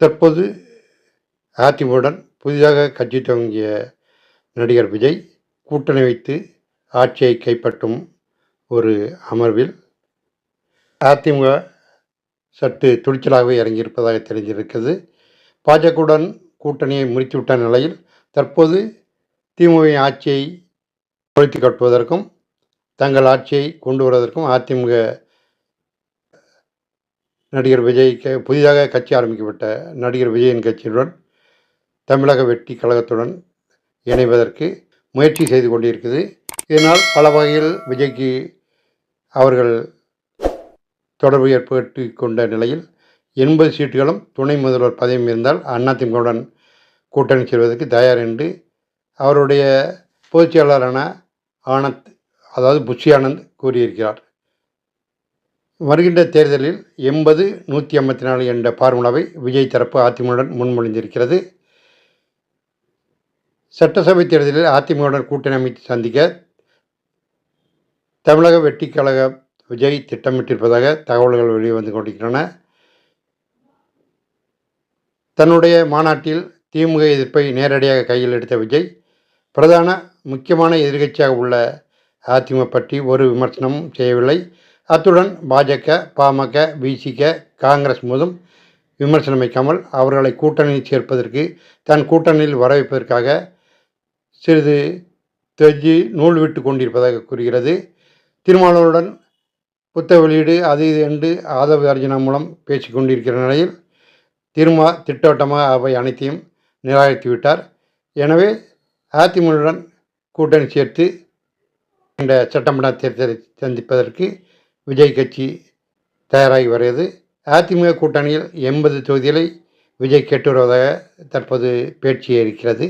தற்போது அதிமுகவுடன் புதிதாக கட்சி துவங்கிய நடிகர் விஜய் கூட்டணி வைத்து ஆட்சியை கைப்பற்றும் ஒரு அமர்வில் அதிமுக சற்று துணிச்சலாகவே இறங்கியிருப்பதாக தெரிஞ்சிருக்கிறது. பாஜகவுடன் கூட்டணியை முறித்துவிட்ட நிலையில் தற்போது திமுகவின் ஆட்சியை ஒழித்து கட்டுவதற்கும் தங்கள் ஆட்சியை கொண்டு வருவதற்கும் அதிமுக நடிகர் விஜய் புதிதாக கட்சி ஆரம்பிக்கப்பட்ட நடிகர் விஜயின் கட்சியுடன் தமிழக வெற்றி கழகத்துடன் இணைவதற்கு முயற்சி செய்து கொண்டிருக்குது இதனால் பல வகையில் விஜய்க்கு அவர்கள் தொடர்பு ஏற்பட்டு கொண்ட நிலையில் எண்பது சீட்டுகளும் துணை முதல்வர் பதவியும் இருந்தால் அதிமுகவுடன் கூட்டணி செல்வதற்கு தயார் என்று அவருடைய பொதுச் செயலாளரான ஆனந்த் அதாவது புஷி ஆனந்த் கூறியிருக்கிறார். வருகின்ற தேர்தலில் எண்பது நூற்றி ஐம்பத்தி நாலு என்ற பார்முலாவை விஜய் தரப்பு அதிமுகவுடன் முன்மொழிந்திருக்கிறது. சட்டசபை தேர்தலில் அதிமுகவுடன் கூட்டணி அமைத்து சந்திக்க தமிழக வெட்டிக்கழக விஜய் திட்டமிட்டிருப்பதாக தகவல்கள் வெளிவந்து கொண்டிருக்கின்றன. தன்னுடைய மாநாட்டில் திமுக எதிர்ப்பை நேரடியாக கையில் எடுத்த விஜய் பிரதான முக்கியமான எதிர்க்கட்சியாக உள்ள அதிமுக பற்றி ஒரு விமர்சனமும் செய்யவில்லை. அத்துடன் பாஜக பாமக விசிக காங்கிரஸ் மூலம் விமர்சனம் வைக்காமல் அவர்களை கூட்டணியில் சேர்ப்பதற்கு தன் கூட்டணியில் வரவேற்பதற்காக சிறிது தெஜி நூல் விட்டு கொண்டிருப்பதாக கூறுகிறது. திருமாவளவனுடன் புத்தக வெளியீடு அது இது என்று ஆதவ அர்ஜுனா மூலம் பேசிக் கொண்டிருக்கிற நிலையில் திருமா திட்டவட்டமாக அவை அனைத்தையும் நிராகரித்து விட்டார். எனவே அதிமுகவுடன் கூட்டணி சேர்த்து இந்த சட்டமன்ற தேர்தலை சந்திப்பதற்கு விஜய் கட்சி தயாராகி வருகிறது. அதிமுக கூட்டணியில் எண்பது தொகுதிகளை விஜய் கேட்டு வருவதாக தற்போது பேச்சு இருக்கிறது.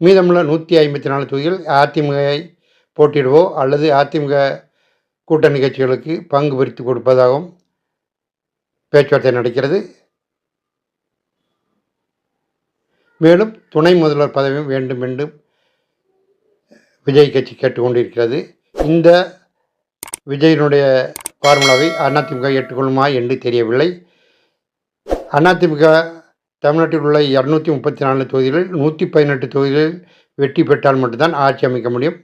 மீதமுள்ள நூற்றி ஐம்பத்தி நாலு தொகுதிகள் அதிமுகவை போட்டியிடுவோ அல்லது அதிமுக கூட்டணி கட்சிகளுக்கு பங்கு பிரித்து கொடுப்பதாகவும் பேச்சுவார்த்தை நடக்கிறது. மேலும் துணை முதல்வர் பதவியும் வேண்டும் என்றும் விஜய் கட்சி கேட்டுக்கொண்டிருக்கிறது இந்த விஜயினுடைய ஃபார்முலாவை அதிமுக ஏற்றுக்கொள்ளுமா என்று தெரியவில்லை. அதிமுக தமிழ்நாட்டில் உள்ள இரநூத்தி முப்பத்தி நாலு தொகுதிகளில் நூற்றி பதினெட்டு தொகுதிகளில் வெற்றி பெற்றால் மட்டும்தான் ஆட்சி அமைக்க முடியும்.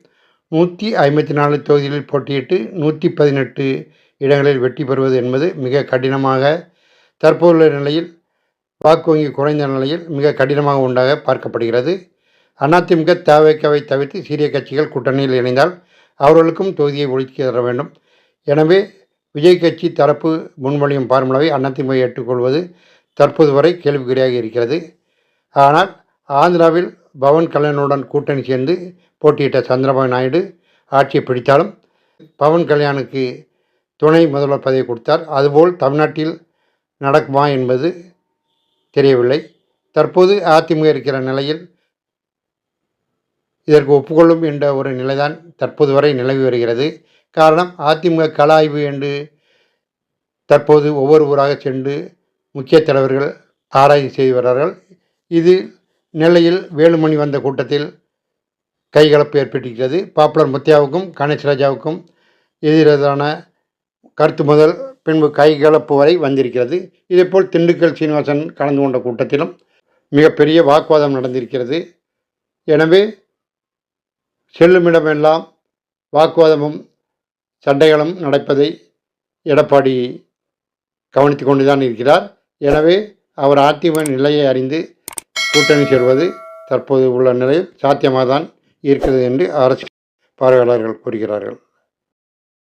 நூற்றி ஐம்பத்தி நாலு தொகுதிகளில் போட்டியிட்டு நூற்றி பதினெட்டு இடங்களில் வெற்றி பெறுவது என்பது மிக கடினமாக தற்போதுள்ள நிலையில் வாக்கு வங்கி குறைந்த நிலையில் மிக கடினமாக உண்டாக பார்க்கப்படுகிறது. அதிமுக தேவைக்காவை தவிர்த்து சிறிய கட்சிகள் கூட்டணியில் இணைந்தால் அவர்களுக்கும் தொகுதியை ஒழித்து தர வேண்டும். எனவே விஜய் கட்சி தரப்பு முன்மொழியும் பார்முலாவை அதிமுக ஏற்றுக்கொள்வது தற்போது வரை கேள்விக்குறியாக இருக்கிறது. ஆனால் ஆந்திராவில் பவன் கல்யாணுடன் கூட்டணி சேர்ந்து போட்டியிட்ட சந்திரபாபு நாயுடு ஆட்சியை பிடித்தாலும் பவன் கல்யாணுக்கு துணை முதல்வர் பதவி கொடுத்தார். அதுபோல் தமிழ்நாட்டில் நடக்குமா என்பது தெரியவில்லை. தற்போது அதிமுக இருக்கிற நிலையில் இதற்கு ஒப்புக்கொள்ளும் என்ற ஒரு நிலைதான் தற்போது வரை நிலவி வருகிறது. காரணம் அதிமுக கள ஆய்வு என்று தற்போது ஒவ்வொரு ஊராக சென்று முக்கிய தலைவர்கள் ஆராய்ச்சி செய்து வருகிறார்கள். இது நெல்லையில் வேலுமணி வந்த கூட்டத்தில் கைகலப்பு ஏற்பட்டிருக்கிறது. பாப்புலர் முத்தியாவுக்கும் கணேஷ் ராஜாவுக்கும் எதிரான கருத்து முதல் பின்பு கைகலப்பு வரை வந்திருக்கிறது. இதேபோல் திண்டுக்கல் சீனிவாசன் கலந்து கொண்ட கூட்டத்திலும் மிகப்பெரிய வாக்குவாதம் நடந்திருக்கிறது. எனவே செல்லுமிடமெல்லாம் வாக்குவாதமும் சண்டைகளும் நடப்பதை எடப்பாடி கவனித்து கொண்டுதான் இருக்கிறார். எனவே அவர் அதிமுக நிலையை அறிந்து கூட்டணி சேர்வது தற்போது உள்ள நிலையில் சாத்தியமாக தான் இருக்கிறது என்று அரசு பார்வையாளர்கள் கூறுகிறார்கள்.